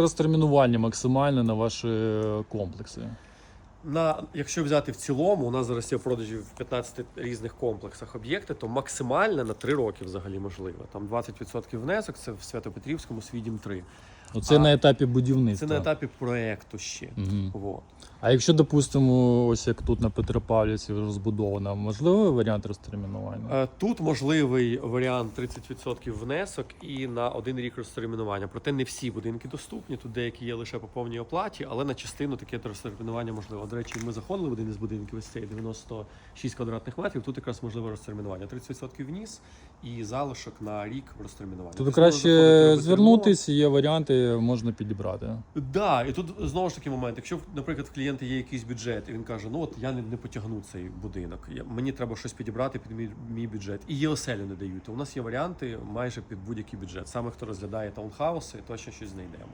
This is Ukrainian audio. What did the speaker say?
Розтермінування максимальне на ваші е, комплекси. На якщо взяти в цілому, у нас зараз є в продажі в 15 різних комплексах об'єкти, то максимально на 3 роки взагалі можливо. Там 20% внесок, це в Свято-Петрівському Свідім 3. Оце А, на етапі будівництва. Це на етапі проекту ще. Мгм. Вот. А якщо, допустимо, ось як тут на Петропавлівці розбудовано, можливий варіант розтермінування? Е, Тут можливий варіант 30% внесок і на один рік розтермінування. Проте не всі будинки доступні. Тут деякі є лише по повній оплаті, але на частину таке розтермінування можливо. До речі, ми заходили в один із будинків, ось цей 96 квадратних метрів. Тут якраз можливе розтермінування. 30% вніс і залишок на рік розтермінування. Тут Тобто краще заходити, робити звернутись, є варіанти, можна підібрати. Да, і тут знову ж таки момент. Якщо, наприклад, в клієнта є якийсь бюджет, і він каже: ну от я не, не потягну цей будинок, я, мені треба щось підібрати під мій, мій бюджет. І є оселю не дають. У нас є варіанти майже під будь-який бюджет. Саме хто розглядає таунхауси, точно щось знайдемо.